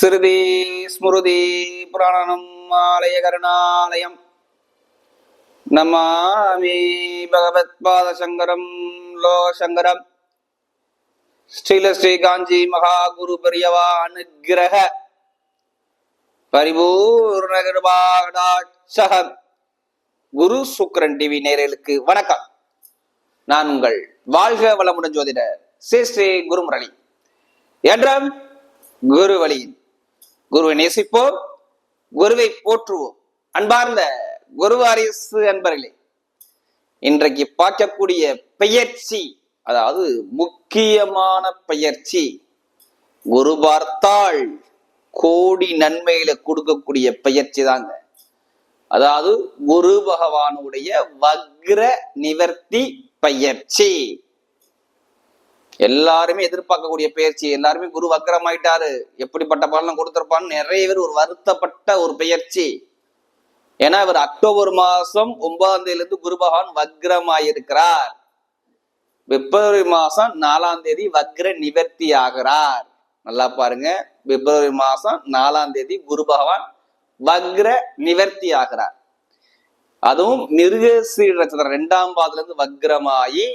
ஸ்ருதி ஸ்மிருதி புராணம் ஆலய கருணாலயம். நமாமி பகவத் பாத சங்கரம் லோகசங்கரம். ஸ்ரீல ஸ்ரீ காஞ்சி மகா குரு பெரியவா அனுகிரக. பரிபூர்ண கிருபாகடாட்சகம். குரு சுக்ரன் டிவி நேரலுக்கு வணக்கம். நான் உங்கள் வாழ்க வளமுடன் ஜோதிடர் ஸ்ரீ ஸ்ரீ குருமுரளி. என்றும் குரு வழியின் குருவை நேசிப்போம் குருவை போற்றுவோம். அன்பார்ந்த குருவாரிசு அன்பர்களே இன்றைக்கு பார்க்கக்கூடிய பெயர்ச்சி அதாவது முக்கியமான பெயர்ச்சி குரு பார்த்தால் கோடி நன்மைகளை கொடுக்கக்கூடிய பெயர்ச்சி தாங்க. அதாவது குரு பகவானுடைய வக்ர நிவர்த்தி பயிற்சி எல்லாருமே எதிர்பார்க்கக்கூடிய பயிற்சி எல்லாருமே குரு வக்கரமாயிட்டாரு எப்படிப்பட்ட பலனை கொடுத்திருப்பான்னு நிறைய பேர் ஒரு வருத்தப்பட்ட ஒரு பெயர்ச்சி. ஏன்னா இவர் அக்டோபர் மாசம் ஒன்பதாம் தேதியில இருந்து குரு பகவான் வக்ரமாயிருக்கிறார். பிப்ரவரி மாசம் நாலாம் தேதி வக்ர நிவர்த்தி ஆகிறார். நல்லா பாருங்க. பிப்ரவரி மாசம் நாலாம் தேதி குரு பகவான் வக்ர நிவர்த்தி ஆகிறார். அதுவும் மிருகசீர நட்சத்திரம் ரெண்டாம் பாதத்துல இருந்து வக்ரமாயி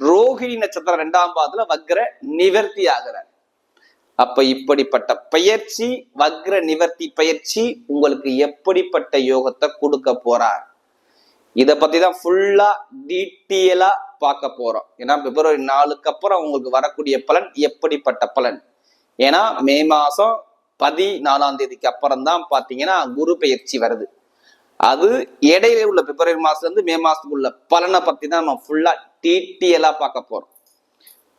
ரோஹிணி நட்சத்திரம் ரெண்டாம் பாதத்துல வக்ர நிவர்த்தி ஆகிறார். அப்ப இப்படிப்பட்ட பயிற்சி வக்ர நிவர்த்தி பயிற்சி உங்களுக்கு எப்படிப்பட்ட யோகத்தை கொடுக்க போறார்? இத பத்தி தான் ஃபுல்லா டீட்டெயிலா பார்க்க போறோம். ஏன்னா பிப்ரவரி நாலுக்கு அப்புறம் உங்களுக்கு வரக்கூடிய பலன் எப்படிப்பட்ட பலன்? ஏன்னா மே மாசம் பதினாலாம் தேதிக்கு அப்புறம் தான் பாத்தீங்கன்னா குரு பயிற்சி வருது. அது இடையில உள்ள பிப்ரவரி மாசத்துலேருந்து மே மாசத்துக்குள்ள பலனை பத்தி தான் நம்ம ஃபுல்லா டீட்டெயிலா பார்க்க போறோம்.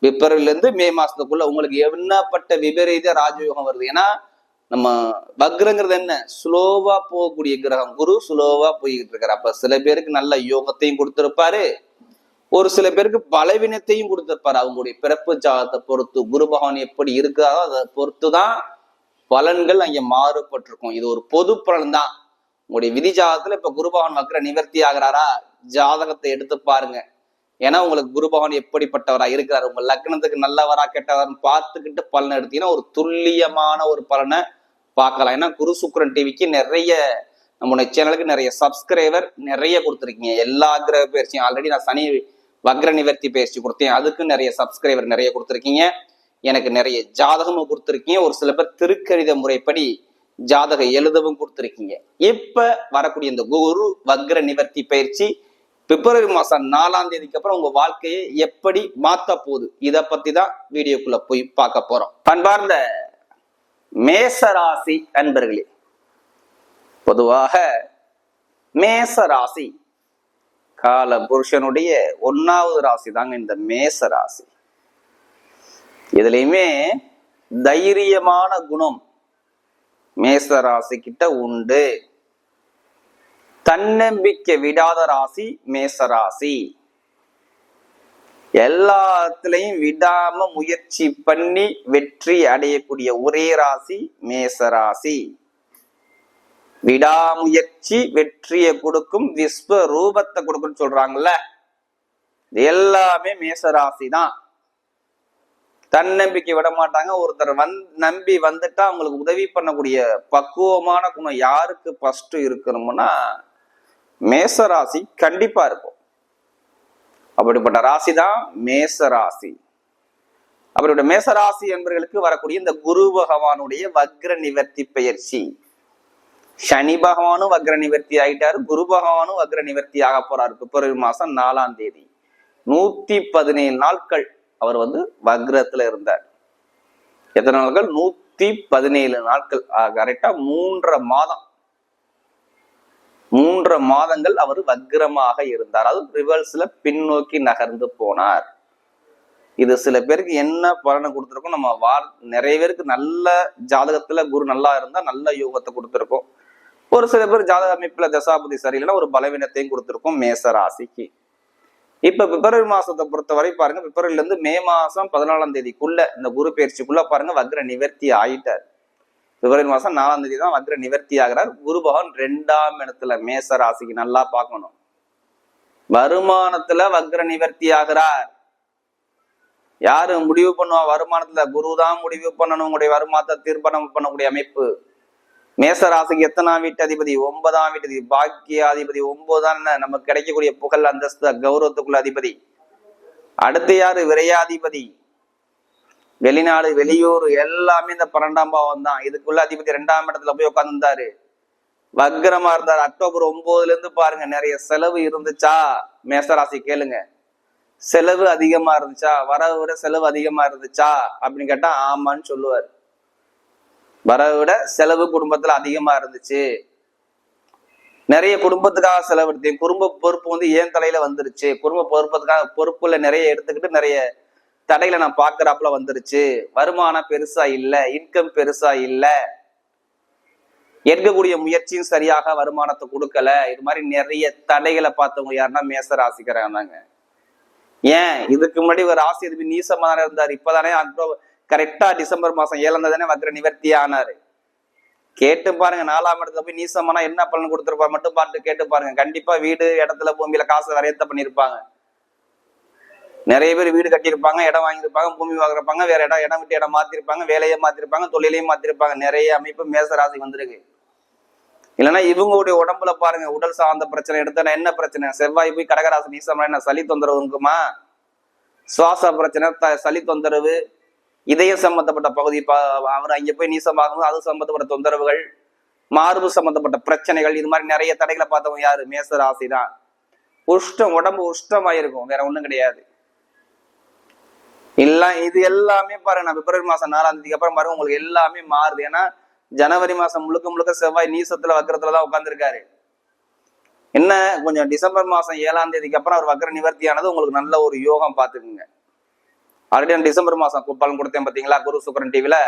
பிப்ரவரில இருந்து மே மாசத்துக்குள்ள உங்களுக்கு என்னப்பட்ட விபரீத ராஜயோகம் வருது? ஏன்னா நம்ம வக்ரங்கிறது என்ன? ஸ்லோவா போகக்கூடிய கிரகம். குரு ஸ்லோவா போய்கிட்டு இருக்காரு. அப்ப சில பேருக்கு நல்ல யோகத்தையும் கொடுத்திருப்பாரு. ஒரு சில பேருக்கு பலவீனத்தையும் கொடுத்திருப்பாரு. அவங்களுடைய பிறப்பு ஜாதத்தை பொறுத்து குரு பகவான் எப்படி இருக்காரோ அதை பொறுத்து தான் பலன்கள் அங்கே மாறுபட்டிருக்கும். இது ஒரு பொது பலன் தான் உங்களுடைய விதி ஜாதகத்துல இப்ப குருபவன் பகவான் நிவர்த்தி ஆகிறாரா? ஜாதகத்தை எடுத்து பாருங்க. ஏன்னா உங்களுக்கு குருபவன் எப்படிப்பட்டவரா இருக்கிறார்? உங்க லக்னத்துக்கு நல்லவரா கெட்டவரான்னு பார்த்துக்கிட்டு பலனை எடுத்தீங்கன்னா ஒரு துல்லியமான ஒரு பலனை பார்க்கலாம். ஏன்னா குரு சுக்கரன் டிவிக்கு நிறைய நம்முடைய சேனலுக்கு நிறைய சப்ஸ்கிரைபர் நிறைய கொடுத்துருக்கீங்க. எல்லா கிரக பயிற்சியும் ஆல்ரெடி நான் சனி வக்ர நிவர்த்தி பயிற்சி கொடுத்தேன். அதுக்கு நிறைய சப்ஸ்கிரைபர் நிறைய கொடுத்துருக்கீங்க. எனக்கு நிறைய ஜாதகமும் கொடுத்துருக்கீங்க. ஒரு சில பேர் திருக்கணித முறைப்படி ஜாதகம் எழுதவும் கொடுத்துருக்கீங்க. இப்ப வரக்கூடிய இந்த குரு வக்ர நிவர்த்தி பயிற்சி? பிப்ரவரி மாசம் நாலாம் தேதிக்கு அப்புறம் உங்க வாழ்க்கையை எப்படி மாத்த போகுது? இதை பத்தி தான் வீடியோக்குள்ள போய் பார்க்க போறோம். பண்பார்ந்த மேசராசி அன்பர்களே பொதுவாக மேசராசி கால புருஷனுடைய ஒன்னாவது ராசி தாங்க இந்த மேச ராசி இதுலயுமே தைரியமான குணம் மேச ராசி கிட்ட உண்டு. தன்னம்பிக்கை விடாத ராசி மேச ராசி எல்லாத்துலயும் விடாம முயற்சி பண்ணி வெற்றி அடையக்கூடிய ஒரே ராசி மேச ராசி விடாமுயற்சி வெற்றியை கொடுக்கும் விஸ்வ ரூபத்தை கொடுக்கும்னு சொல்றாங்கல்ல. எல்லாமே மேசராசி தான். தன்னம்பிக்கை விட மாட்டாங்க ஒருத்தர் வந் நம்பி வந்துட்டா அவங்களுக்கு உதவி பண்ணக்கூடிய பக்குவமான குணம் யாருக்கு ஃபர்ஸ்ட் இருக்கணும்னா மேசராசி கண்டிப்பா இருக்கும். அப்படிப்பட்ட ராசி தான் மேசராசி. அவருடைய மேசராசி என்பவர்களுக்கு வரக்கூடிய இந்த குரு பகவானுடைய வக்ர நிவர்த்தி பயிற்சி. சனி பகவானும் வக்ர நிவர்த்தி ஆகிட்டாரு குரு பகவானும் வக்ர நிவர்த்தி ஆக போறாரு. பிப்ரவரி மாசம் நாலாம் தேதி. நூத்தி பதினேழு நாட்கள் அவர் வந்து வக்ரத்துல இருந்தார். எத்தனை நாட்கள். நூத்தி பதினேழு நாட்கள் கரெக்டா மூன்றரை மாதம். மூன்று மாதங்கள் அவர் வக்ரமாக இருந்தார். அது ரிவர்ஸ்ல பின்னோக்கி நகர்ந்து போனார். இது சில பேருக்கு என்ன பலனை கொடுத்துருக்கோம்? நம்ம வார் நிறைய பேருக்கு நல்ல ஜாதகத்துல குரு நல்லா இருந்தா நல்ல யோகத்தை கொடுத்துருக்கோம். ஒரு சில பேர் ஜாதக அமைப்புல தசாபதி சரியில்லைன்னா ஒரு பலவீனத்தையும் கொடுத்துருக்கோம் மேச ராசிக்கு. இப்ப பிப்ரவரி மாசத்தை பொறுத்தவரை பாருங்க பிப்ரவரில இருந்து மே மாசம் பதினாலாம் தேதிக்குள்ள இந்த குரு பயிற்சிக்குள்ள பாருங்க வக்ர நிவர்த்தி ஆயிட்டார். பிப்ரவரி மாசம் நாலாம் தேதி தான் வக்ர நிவர்த்தி ஆகிறார். குரு பகவான் ரெண்டாம் இடத்துல மேச ராசிக்கு நல்லா பார்க்கணும். வருமானத்துல வக்ர நிவர்த்தி ஆகிறார். யாரு முடிவு பண்ணுவா? வருமானத்துல குரு தான் முடிவு பண்ணணும். உங்களுடைய வருமானத்தை தீர்மானம் பண்ணக்கூடிய அமைப்பு. மேசராசிக்கு எத்தனாம் வீட்டு அதிபதி ஒன்பதாம் வீட்டு அதிபதி பாக்கியாதிபதி ஒன்பதாம் நமக்கு கிடைக்கக்கூடிய புகழ் அந்தஸ்து கௌரவத்துக்குள்ள அதிபதி. அடுத்து யாரு? விரையாதிபதி. வெளிநாடு வெளியூர் எல்லாமே இந்த பன்னெண்டாம் பாவம் தான். இதுக்குள்ள அதிபதி ரெண்டாம் இடத்துல போய் உட்கார்ந்துருந்தாரு. வக்ரமா இருந்தார். அக்டோபர் ஒன்பதுல இருந்து பாருங்க நிறைய செலவு இருந்துச்சா? மேசராசி கேளுங்க. செலவு அதிகமா இருந்துச்சா? வர விட செலவு அதிகமா இருந்துச்சா? அப்படின்னு கேட்டா ஆமான்னு சொல்லுவார். வரவை விட செலவு குடும்பத்துல அதிகமா இருந்துச்சு. நிறைய குடும்பத்துக்காக செலவெடுத்தேன் குடும்ப பொறுப்பு வந்து ஏன் தலையில வந்துருச்சு. குடும்ப பொறுப்பதுக்காக பொறுப்புல நிறைய எடுத்துக்கிட்டு நிறைய தடையில நான் பாக்குறாப்புல வந்துருச்சு. வருமானம் பெருசா இல்ல இன்கம் பெருசா இல்ல. எடுக்கக்கூடிய முயற்சியும் சரியாக வருமானத்தை கொடுக்கல. இது மாதிரி நிறைய தடைகளை பார்த்தவங்க யாருன்னா மேச ராசிக்கிறாங்க ஏன்? இதுக்கு முன்னாடி ஒரு ஆசிரியர் நீசமான இருந்தார். இப்பதானே அக்டோபர் கரெக்டா டிசம்பர் மாசம் ஏழாம் தானே வக்ர நிவர்த்தி ஆனாரு. கேட்டு பாருங்க நாலாம் இடத்துல போய் நீசமானா என்ன பலன் கொடுத்துருப்பாரு மட்டும் பார்த்து கேட்டு பாருங்க. கண்டிப்பா வீடு இடத்துல பூமியில காசு வரையத்த பண்ணிருப்பாங்க நிறைய பேர் வீடு கட்டியிருப்பாங்க இடம் வாங்கியிருப்பாங்க பூமி வாங்குறப்பாங்க வேற இடம் இடம் விட்டு இடம் மாத்திருப்பாங்க வேலையை மாத்திருப்பாங்க தொழிலையும் மாத்திருப்பாங்க. நிறைய அமைப்பு மேசராசி வந்திருக்கு. இல்லைன்னா இவங்களுடைய உடம்புல பாருங்க உடல் சார்ந்த பிரச்சனை எடுத்தா என்ன பிரச்சனை? செவ்வாய் போய் கடகராசி நீசமா என்ன? சளி தொந்தரவு இருக்குமா? சுவாச பிரச்சனை த சளி தொந்தரவு இதய சம்பந்தப்பட்ட பகுதி அவர் அங்கே போய் நீசமாகும் அது சம்பந்தப்பட்ட தொந்தரவுகள் மார்பு சம்பந்தப்பட்ட பிரச்சனைகள் இது மாதிரி நிறைய தடைகளை பார்த்தவங்க யாரு? மேச ராசி தான் உஷ்டம் உடம்பு உஷ்டமாயிருக்கும் வேற ஒண்ணும் கிடையாது. எல்லாம் இது எல்லாமே பாருங்க நான் பிப்ரவரி மாசம் நாலாம் தேதிக்கு அப்புறம் பாருங்க உங்களுக்கு எல்லாமே மாறுது. ஏன்னா ஜனவரி மாசம் முழுக்க முழுக்க செவ்வாய் நீசத்துல வக்கரத்துல தான் என்ன கொஞ்சம் டிசம்பர் மாசம் ஏழாம் தேதிக்கு அப்புறம் அவர் வக்கர நிவர்த்தியானது உங்களுக்கு நல்ல ஒரு யோகம் பார்த்துக்குங்க. ஆல்ரெடி நான் டிசம்பர் மாதம் கு- பலன் கொடுத்தேன் பார்த்தீங்களா குரு சுக்கரன் டிவியில்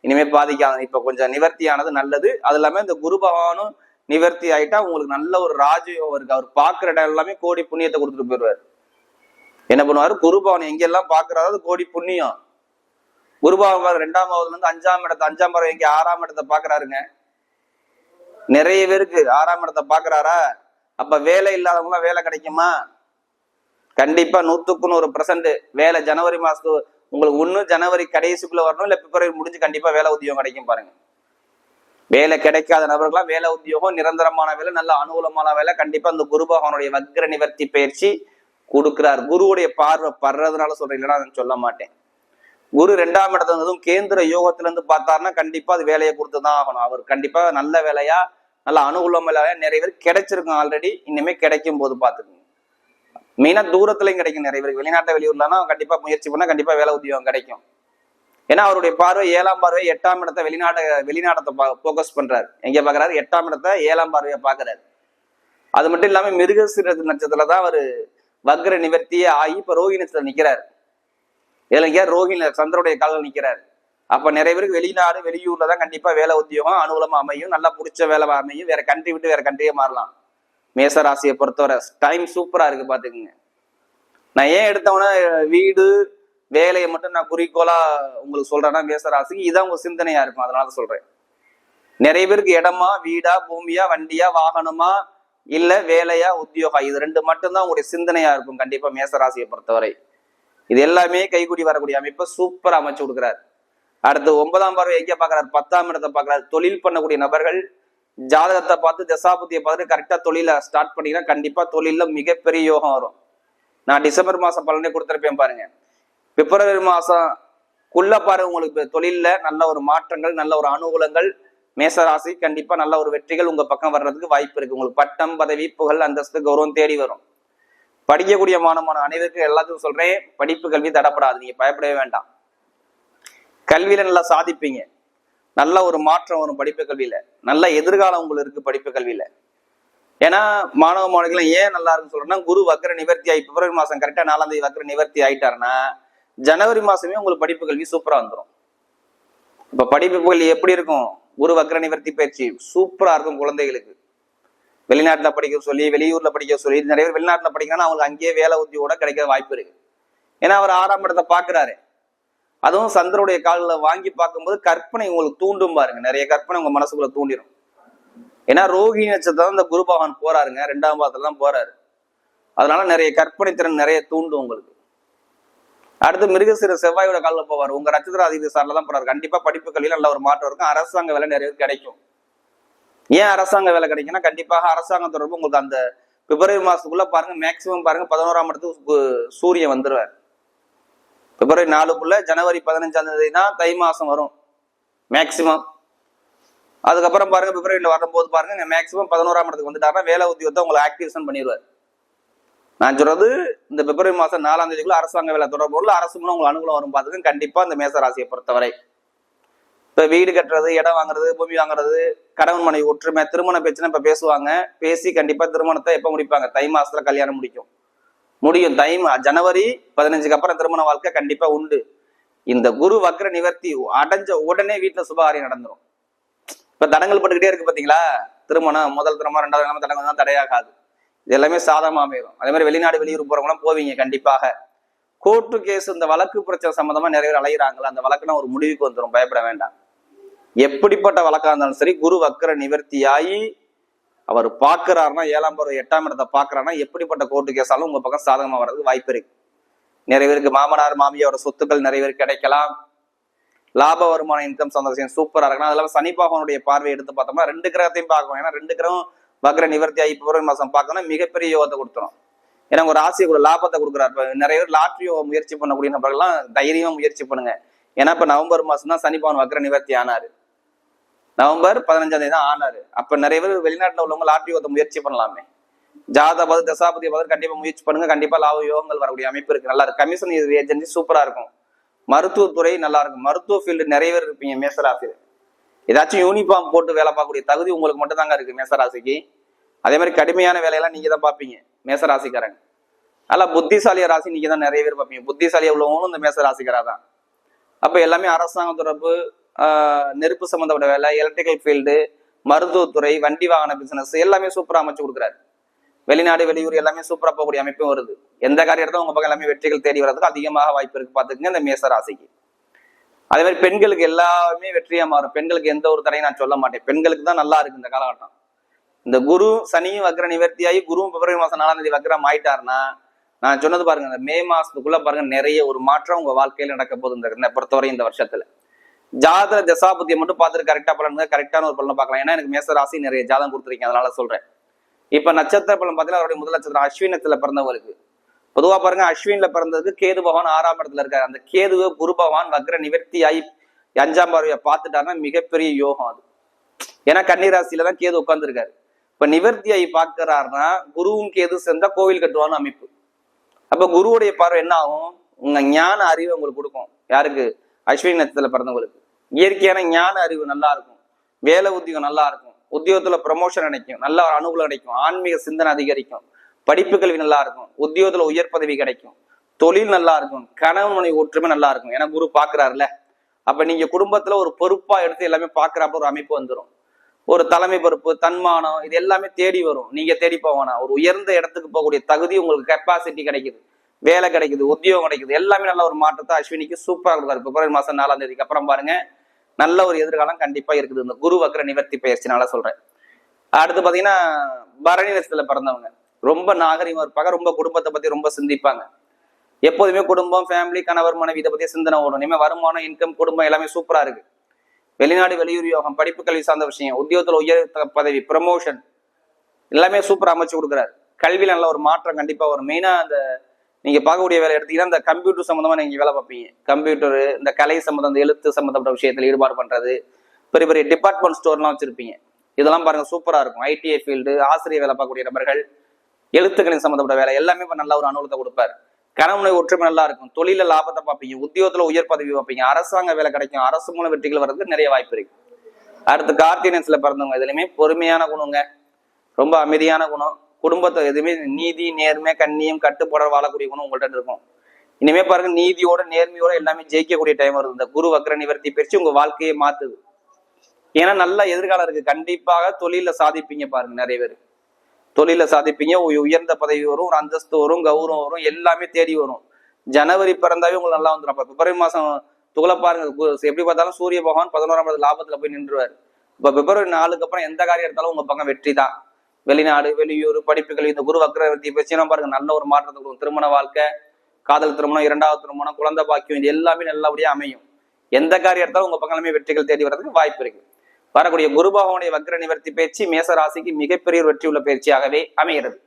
இனிமேல் பாதிக்காது இப்போ கொஞ்சம் நிவர்த்தியானது நல்லது. அது இல்லாமல் இந்த குரு பகவானும் நிவர்த்தி ஆகிட்டா உங்களுக்கு நல்ல ஒரு ராஜயோகம் இருக்கு. அவர் பார்க்குற இடம் எல்லாமே கோடி புண்ணியத்தை கொடுத்துட்டு போயிடுவார். என்ன பண்ணுவாரு? குருபவன் எங்கெல்லாம் பார்க்குறதாவது அது கோடி புண்ணியம். குருபாவன் ரெண்டாம் பாவத்துலேருந்து அஞ்சாம் இடத்தை அஞ்சாம் பாவம் எங்கே ஆறாம் இடத்தை பார்க்குறாருங்க. நிறைய பேருக்கு ஆறாம் இடத்தை பார்க்குறாரா? அப்போ வேலை இல்லாதவங்களாம் வேலை கிடைக்குமா? கண்டிப்பா நூத்துக்கு நூறு பர்சன்ட் வேலை ஜனவரி மாசத்து உங்களுக்கு ஒன்று ஜனவரி கடைசிக்குள்ள வரணும் இல்ல பிப்ரவரி முடிஞ்சு கண்டிப்பா வேலை உத்தியோகம் கிடைக்கும் பாருங்க. வேலை கிடைக்காத நபர்களாம் வேலை உத்தியோகம் நிரந்தரமான வேலை நல்ல அனுகூலமான வேலை. கண்டிப்பா அந்த குரு பகவானுடைய வக்ர நிவர்த்தி பயிற்சி கொடுக்கிறார். குருவுடைய பார்வை படுறதுனால சொல்றேன் இல்லைன்னா நான் சொல்ல மாட்டேன். குரு ரெண்டாம் இடத்துல இருந்ததும் கேந்திர யோகத்துல இருந்து பார்த்தாருன்னா கண்டிப்பா அது வேலையை கொடுத்துதான் ஆகணும். அவர் கண்டிப்பா நல்ல வேலையா நல்ல அனுகூலம் வேலையா நிறைய பேர் கிடைச்சிருக்கும் ஆல்ரெடி இனிமே கிடைக்கும் போது பாத்துக்கோங்க மெயினாக தூரத்துலையும் கிடைக்கும் நிறைய பேருக்கு. வெளிநாட்டு வெளியூர்லனா கண்டிப்பா முயற்சி பண்ணால் கண்டிப்பாக வேலை உத்தியோகம் கிடைக்கும். ஏன்னா அவருடைய பார்வை ஏழாம் பார்வை எட்டாம் இடத்தை வெளிநாட்ட வெளிநாட்டத்தை ஃபோக்கஸ் பண்றாரு. எங்க பாக்குறாரு? எட்டாம் இடத்தை ஏழாம் பார்வையை பார்க்குறாரு அது மட்டும் இல்லாம மிருகசீர நட்சத்திரத்தில் தான் அவர் வக்ர நிவர்த்தியே ஆகி இப்ப ரோஹி நட்சத்திரம் நிற்கிறார் இதுல ரோஹிணி சந்திரனுடைய காலில் நிற்கிறார் அப்ப நிறைய பேருக்கு வெளிநாடு வெளியூர்ல தான் கண்டிப்பா வேலை உத்தியோகம் அனுகூலமாக அமையும். நல்லா பிடிச்ச வேலை அமையும். வேற கண்ட்ரி விட்டு வேற கண்ட்ரியே மாறலாம். மேசராசியை பொறுத்தவரை டைம் சூப்பரா இருக்கு பாத்துக்குங்க நான் ஏன் எடுத்தவொன்னே வீடு வேலையை மட்டும் நான் குறிக்கோளா உங்களுக்கு சொல்றேன்னா மேசராசிக்கு இதான் உங்க சிந்தனையா இருக்கும். அதனால சொல்றேன். நிறைய பேருக்கு இடமா வீடா பூமியா வண்டியா வாகனமா இல்ல வேலையா உத்தியோகா இது ரெண்டு மட்டும்தான் உங்களுடைய சிந்தனையா இருக்கும் கண்டிப்பா மேசராசியை பொறுத்தவரை. இது எல்லாமே கைகூடி வரக்கூடிய அமைப்பை சூப்பராக அமைச்சு கொடுக்குறாரு. அடுத்து ஒன்பதாம் பார்வை எங்கே பாக்குறாரு பத்தாம் இடத்தை பாக்குறாரு தொழில் பண்ணக்கூடிய நபர்கள் ஜாதகத்தை பார்த்து தசாபுத்தியை பார்த்து கரெக்டாக தொழில ஸ்டார்ட் பண்ணீங்கன்னா கண்டிப்பாக தொழிலில் மிகப்பெரிய யோகம் வரும். நான் டிசம்பர் மாதம் பலனே கொடுத்துருப்பேன் பாருங்க. பிப்ரவரி மாதம் குள்ள பாருங்க உங்களுக்கு தொழிலில் நல்ல ஒரு மாற்றங்கள் நல்ல ஒரு அனுகூலங்கள் மேசராசி கண்டிப்பாக நல்ல ஒரு வெற்றிகள் உங்கள் பக்கம் வர்றதுக்கு வாய்ப்பு இருக்குது உங்களுக்கு பட்டம் பதவி புகழ் அந்தஸ்து கௌரவம் தேடி வரும். படிக்கக்கூடிய மாணவன் அனைவருக்கும் எல்லாத்துக்கும் சொல்கிறேன் படிப்பு கல்வி தடப்படாது. நீங்கள் பயப்படவே வேண்டாம். கல்வியில் நல்லா சாதிப்பீங்க. நல்ல ஒரு மாற்றம் வரும் படிப்பு கல்வியில. நல்ல எதிர்காலம் உங்களுக்கு இருக்கு படிப்பு கல்வியில. ஏன்னா மாணவ மாணவிகள் ஏன் நல்லா இருக்குன்னு சொல்றேன்னா குரு வக்ர நிவர்த்தி ஆகி பிப்ரவரி மாசம் கரெக்டா நாலாம் தேதி வக்ர நிவர்த்தி ஆயிட்டாருன்னா ஜனவரி மாசமே உங்களுக்கு படிப்பு கல்வி சூப்பரா வந்துடும் இப்ப படிப்பு கல்வி எப்படி இருக்கும்? குரு வக்ர நிவர்த்தி பயிற்சி சூப்பரா இருக்கும் குழந்தைகளுக்கு. வெளிநாட்டுல படிக்க சொல்லி வெளியூர்ல படிக்க சொல்லி நிறைய பேர் வெளிநாட்டுல படிக்கணும்னா அவங்களுக்கு அங்கேயே வேலை உத்தியோட கிடைக்கிற வாய்ப்பு இருக்கு. ஏன்னா அவர் ஆறாம் இடத்தை பாக்குறாரு அதுவும் சந்திரனுடைய காலில் வாங்கி பார்க்கும்போது கற்பனை உங்களுக்கு தூண்டும் பாருங்க. நிறைய கற்பனை உங்க மனசுக்குள்ள தூண்டிடும் ஏன்னா ரோஹி நட்சத்திரம் இந்த குரு பகவான் போறாருங்க. ரெண்டாம் பாதத்துல தான் போறாரு. அதனால நிறைய கற்பனை திறன் நிறைய தூண்டும் உங்களுக்கு. அடுத்து மிருகசிர செவ்வாயோட காலில் போவார். உங்க நட்சத்திர அதிபதி சார்ல தான் போறாரு. கண்டிப்பா படிப்பு கல்வியில் நல்ல ஒரு மாற்றம் இருக்கும். அரசாங்க வேலை நிறைய கிடைக்கும். ஏன் அரசாங்க வேலை கிடைக்குன்னா கண்டிப்பாக அரசாங்க தொடர்பு உங்களுக்கு அந்த பிப்ரவரி மாசத்துக்குள்ள பாருங்க மேக்சிமம் பாருங்க பதினோராம் இடத்துக்கு சூரியன் வந்துருவார். பிப்ரவரி நாலுக்குள்ள ஜனவரி பதினஞ்சாம் தேதி தான் தை மாசம் வரும். மேக்சிமம் அதுக்கப்புறம் பாருங்க பிப்ரவரியில் வரும்போது பாருங்க மேக்சிமம் பதினோராம் இடத்துக்கு வந்துட்டாருன்னா வேலை உத்தியோகத்தை உங்களை ஆக்டிவேஷன் பண்ணிடுவார் நான் சொல்றது இந்த பிப்ரவரி மாசம் நாலாம் தேதிக்குள்ள அரசாங்க வேலை தொடர்பு உள்ள அரசு மூலம் உங்களுக்கு அனுகூலம் வரும் பார்த்துக்க கண்டிப்பா இந்த மேச ராசியை பொறுத்தவரை. இப்போ வீடு கட்டுறது இடம் வாங்குறது பூமி வாங்குறது கணவன் மனைவி ஒற்றுமை திருமண பேச்சுன்னா இப்போ பேசுவாங்க. பேசி கண்டிப்பாக திருமணத்தை எப்போ முடிப்பாங்க? தை மாசத்துல கல்யாணம் முடிக்கும். முடியும். டைம் ஜனவரி பதினஞ்சுக்கு அப்புறம் திருமண வாழ்க்கை கண்டிப்பா உண்டு. இந்த குரு வக்ர நிவர்த்தி அடைஞ்ச உடனே வீட்டுல சுபகாரியம் நடந்துரும். இப்ப தடங்கள் பட்டுக்கிட்டே இருக்கு பாத்தீங்களா? திருமணம் முதல் திருமணம் ரெண்டாவது திருமணம் தடங்கள் தான் தடையாகாது. இது எல்லாமே சாதகமா அமையும். அதே மாதிரி வெளிநாடு வெளியூர் போறவங்களாம் போவீங்க கண்டிப்பாக. கோர்ட்டு கேஸ் இந்த வழக்கு பிரச்சனை சம்பந்தமா நிறைய பேர் அலையிறாங்களா அந்த வழக்குனா ஒரு முடிவுக்கு வந்துடும் பயப்பட வேண்டாம். எப்படிப்பட்ட வழக்கா இருந்தாலும் சரி குரு வக்கர நிவர்த்தியாகி அவர் பார்க்கிறாருன்னா ஏழாம் பருவ எட்டாம் இடத்தை பார்க்கறாருன்னா எப்படிப்பட்ட கோர்ட்டு கேஸாலும் உங்க பக்கம் சாதகமா வர்றதுக்கு வாய்ப்பு இருக்கு. நிறைய பேருக்கு மாமனார் மாமியாரோட சொத்துக்கள் நிறைய பேருக்கு கிடைக்கலாம். லாப வருமான இன்கம் சந்தோஷம் சூப்பரா இருக்கணும் அது இல்லாம சனி பகவானுடைய பார்வை எடுத்து பார்த்தோம்னா ரெண்டு கிரகத்தையும் பார்க்கணும். ஏன்னா ரெண்டு கிரகம் வக்ர நிவர்த்தி ஆகி பிப்ரவரி மாசம் பார்க்கணும் மிகப்பெரிய யோகத்தை கொடுத்துரும். ஏன்னா ஒரு ராசியை கூட லாபத்தை கொடுக்குறாரு. நிறைய பேர் லாட்ரி யோகம் முயற்சி பண்ணக்கூடிய நபர்கள்லாம் தைரியமா முயற்சி பண்ணுங்க. ஏன்னா இப்ப நவம்பர் மாசம் தான் சனி பகவான் வக்ர நிவர்த்தி ஆனாரு. நவம்பர் பதினஞ்சாம் தேதி தான் ஆனாரு. அப்ப நிறைய பேர் வெளிநாட்டில் உள்ளவங்க லாட்ரி முயற்சி பண்ணலாமே. ஜாதா பது தசாபதி பதர் கண்டிப்பா முயற்சி பண்ணுங்க. கண்டிப்பா லாப யோகங்கள் வரக்கூடிய அமைப்பு இருக்கு. நல்லா இருக்கு. கமிஷன் இது ஏஜென்சி சூப்பரா இருக்கும். மருத்துவத்துறை நல்லா இருக்கும் மருத்துவ ஃபீல்டு நிறைய பேர் இருப்பீங்க மேசராசியில் ஏதாச்சும் யூனிஃபார்ம் போட்டு வேலை பார்க்கக்கூடிய தகுதி உங்களுக்கு மட்டும் தாங்க இருக்கு மேசராசிக்கு. அதே மாதிரி கடுமையான வேலையெல்லாம் நீங்க தான் பார்ப்பீங்க மேசராசிக்காரங்க. நல்லா புத்திசாலிய ராசி நீங்க தான் நிறைய பேர் பார்ப்பீங்க. புத்திசாலியா உள்ளவங்களும் இந்த மேசராசிக்காரா தான். அப்ப எல்லாமே அரசாங்க தொடர்பு நெருப்பு சம்மந்தப்பட்ட வேலை எலக்ட்ரிக்கல் ஃபீல்டு மருத்துவத்துறை வண்டி வாகன பிசினஸ் எல்லாமே சூப்பராக அமைச்சு கொடுக்குறாரு. வெளிநாடு வெளியூர் எல்லாமே சூப்பராக போகக்கூடிய அமைப்பும் வருது. எந்த காரியத்தை உங்க பக்கம் எல்லாமே வெற்றிகள் தேடி வர்றதுக்கு அதிகமாக வாய்ப்பு இருக்கு பார்த்துக்குங்க இந்த மேச ராசிக்கு. அதே மாதிரி பெண்களுக்கு எல்லாமே வெற்றியா மாறும். பெண்களுக்கு எந்த ஒரு தடையும் நான் சொல்ல மாட்டேன். பெண்களுக்கு தான் நல்லா இருக்கு இந்த காலகட்டம். இந்த குரு சனியும் வக்ர நிவர்த்தியாகி குருவும் பிப்ரவரி மாசம் நாலாம் தேதி வக்ரம் ஆயிட்டாருன்னா நான் சொன்னது பாருங்க இந்த மே மாசத்துக்குள்ள பாருங்க நிறைய ஒரு மாற்றம் உங்க வாழ்க்கையில நடக்க போகுது இந்த இந்த பொறுத்தவரை இந்த வருஷத்துல. ஜாதக தசாபதியை மட்டும் பார்த்துட்டு கரெக்டா பலனுங்க கரெக்டான ஒரு பலனை பார்க்கலாம். ஏன்னா எனக்கு மேச ராசி நிறைய ஜாதகம் கொடுத்துருக்கீங்க அதனால சொல்றேன். இப்ப நட்சத்திர பலன் பார்த்தீங்கன்னா அவருடைய முதல் நட்சத்திரம் அஸ்வினத்துல பிறந்தவருக்கு. பொதுவா பாருங்க அஸ்வின்ல பிறந்ததுக்கு கேது பகவான் ஆறாம் இடத்துல இருக்காரு. அந்த கேதுவை குரு பகவான் வக்ர நிவர்த்தி ஆகி அஞ்சாம் பார்வையை பார்த்துட்டாருன்னா மிகப்பெரிய யோகம் அது. ஏன்னா கன்னிராசியில தான் கேது உட்காந்துருக்காரு இப்ப நிவர்த்தி ஆகி பார்க்கிறாருன்னா குருவும் கேது சேர்ந்தா கோவில் கட்டுவான்னு அமைப்பு. அப்ப குருவுடைய பார்வை என்ன ஆகும்? உங்க ஞான அறிவை உங்களுக்கு கொடுக்கும். யாருக்கு? அஸ்வினி நட்சத்திரத்துல பிறந்தவங்களுக்கு. இயற்கையான ஞான அறிவு நல்லா இருக்கும். வேலை உத்தியோகம் நல்லா இருக்கும். உத்தியோகத்துல ப்ரமோஷன் கிடைக்கும். நல்ல ஒரு அனுகூலம் கிடைக்கும். ஆன்மீக சிந்தனை அதிகரிக்கும். படிப்பு கல்வி நல்லா இருக்கும். உத்தியோகத்துல உயர் பதவி கிடைக்கும். தொழில் நல்லா இருக்கும். கணவன் மனைவி ஒற்றுமை நல்லா இருக்கும். ஏன்னா குரு பாக்குறாருல அப்ப நீங்க குடும்பத்துல ஒரு பொறுப்பா எடுத்து எல்லாமே பாக்குறப்ப ஒரு அமைப்பு வந்துடும் ஒரு தலைமை பொறுப்பு தன்மானம் இது எல்லாமே தேடி வரும். நீங்க தேடி போவானா ஒரு உயர்ந்த இடத்துக்கு போகக்கூடிய தகுதி உங்களுக்கு கெப்பாசிட்டி கிடைக்குது. வேலை கிடைக்குது உத்தியோகம் கிடைக்குது. எல்லாமே நல்ல ஒரு மாற்றத்தை அஸ்வினிக்கு சூப்பராக கொடுக்காரு பிப்ரவரி மாசம் நாலாம் தேதிக்கு. அப்புறம் பாருங்க. நல்ல ஒரு எதிர்காலம் கண்டிப்பா இருக்குது. இந்த குரு வக்ர நிவர்த்தி பயிற்சினால சொல்றேன். அடுத்து பாத்தீங்கன்னா பரணி நட்சத்திரத்துல பிறந்தவங்க. ரொம்ப நாகரிகமா இருப்பாங்க ரொம்ப குடும்பத்தை பத்தி ரொம்ப சிந்திப்பாங்க. எப்போதுமே குடும்பம் ஃபேமிலி கணவர் மனைவி இதை பத்தி சிந்தனை ஓடும். இனிமே வருமானம் இன்கம் குடும்பம் எல்லாமே சூப்பரா இருக்கு. வெளிநாடு வெளியூர் யோகம் படிப்பு கல்வி சார்ந்த விஷயம் உத்தியோகத்துல உயர் பதவி ப்ரமோஷன் எல்லாமே சூப்பரா அமைச்சு கொடுக்குறாரு. கல்வியில நல்ல ஒரு மாற்றம் கண்டிப்பா வரும். மெயினா அந்த நீங்க பார்க்கக்கூடிய வேலை எடுத்தீங்கன்னா இந்த கம்ப்யூட்டர் சம்மந்தமாக நீங்க வேலை பார்ப்பீங்க. கம்ப்யூட்டர் இந்த கலை சம்மந்தம் இந்த எழுத்து சம்மந்தப்பட்ட விஷயத்துல ஈடுபாடு பண்றது பெரிய பெரிய டிபார்ட்மெண்ட் ஸ்டோர்லாம் வச்சிருப்பீங்க. இதெல்லாம் பாருங்க சூப்பரா இருக்கும். ஐடிஐ ஃபீல்டு ஆசிரியர் வேலை பார்க்கக்கூடிய நபர்கள் எழுத்துக்களின் சம்மந்தப்பட்ட வேலை எல்லாமே இப்போ நல்ல ஒரு அனுகூலத்தை கொடுப்பாரு. கணவனை ஒற்றுமை நல்லா இருக்கும். தொழில லாபத்தை பார்ப்பீங்க. உத்தியோகத்தில் உயர் பதவி பார்ப்பீங்க. அரசாங்க வேலை கிடைக்கும். அரசு மூலம் வெற்றிகள் வர்றதுக்கு நிறைய வாய்ப்பு இருக்கு. அடுத்து கார்த்தினன்ஸ்ல பிறந்தவங்க இதுலையுமே பொறுமையான குணங்க. ரொம்ப அமைதியான குணம். குடும்பத்தை எதுவுமே நீதி நேர்மை கண்ணியம் கட்டுப்பாட வாழக்கூடிய குணம் உங்கள்கிட்ட இருக்கும். இனிமே பாருங்க நீதியோட நேர்மையோட எல்லாமே ஜெயிக்கக்கூடிய டைம் வருது. இந்த குரு வக்ர நிவர்த்தி பிரிச்சு உங்க வாழ்க்கையை மாத்துது. ஏன்னா நல்ல எதிர்காலம் இருக்கு. கண்டிப்பாக தொழில சாதிப்பீங்க பாருங்க நிறைய பேர். தொழில சாதிப்பீங்க. உயர்ந்த பதவி வரும் ஒரு அந்தஸ்து வரும் கௌரவம் வரும் எல்லாமே தேடி வரும். ஜனவரி பிறந்தாவே உங்களுக்கு நல்லா வந்துடும் அப்ப பிப்ரவரி மாசம் துகளை பாருங்க. எப்படி பார்த்தாலும் சூரிய பகவான் பதினோராம் லாபத்துல போய் நின்றுவார். இப்ப பிப்ரவரி நாளுக்கு அப்புறம் எந்த காரியம் எடுத்தாலும் உங்க பக்கம் வெற்றி தான் வெளிநாடு வெளியூர் படிப்புகள் இந்த குரு வக்ரவர்த்தி பேசினா பாருங்க. நல்ல ஒரு மாற்றத்தை கொடுக்கும். திருமண வாழ்க்கை காதல் திருமணம் இரண்டாவது திருமணம் குழந்தை பாக்கியம் இது எல்லாமே நல்லபடியா அமையும். எந்த காரியம் எடுத்தாலும் உங்க பக்கமே வெற்றிகள் தேடி வர்றதுக்கு வாய்ப்பு இருக்கு. வரக்கூடிய குரு பகவானுடைய வக்ர நிவர்த்தி பயிற்சி மேச ராசிக்கு மிகப்பெரிய ஒரு வெற்றியுள்ள பயிற்சியாகவே அமைகிறது.